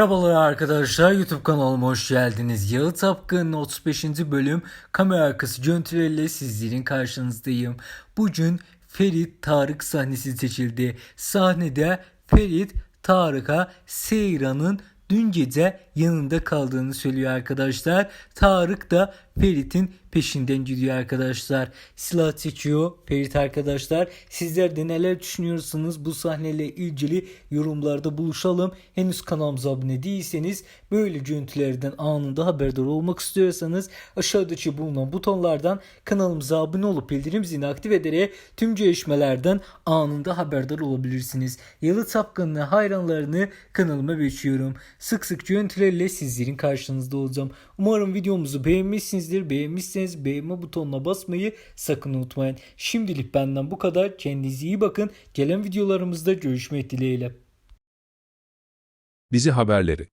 Merhabalar arkadaşlar YouTube kanalıma hoş geldiniz. Yalı Tapkın'ın 35. bölüm kamera arkası görüntüleriyle sizlerin karşınızdayım. Bugün Ferit Tarık sahnesi seçildi. Sahnede Ferit Tarık'a Seyran'ın dün gece yanında kaldığını söylüyor arkadaşlar. Tarık da Ferit'in peşinden gidiyor arkadaşlar. Silah çekiyor Ferit arkadaşlar. Sizler de neler düşünüyorsunuz bu sahneyle ilgili yorumlarda buluşalım. Henüz kanalımıza abone değilseniz böyle görüntülerden anında haberdar olmak istiyorsanız aşağıdaki bulunan butonlardan kanalımıza abone olup bildirim zilini aktif ederek tüm gelişmelerden anında haberdar olabilirsiniz. Yalı Tapkın'ın hayranlarını kanalıma bekliyorum. Sık sık görüntülerle sizlerin karşınızda olacağım. Umarım videomuzu beğenmişsinizdir. Beğenmişseniz beğenme butonuna basmayı sakın unutmayın. Şimdilik benden bu kadar. Kendinize iyi bakın. Gelen videolarımızda görüşmek dileğiyle. Dizi haberleri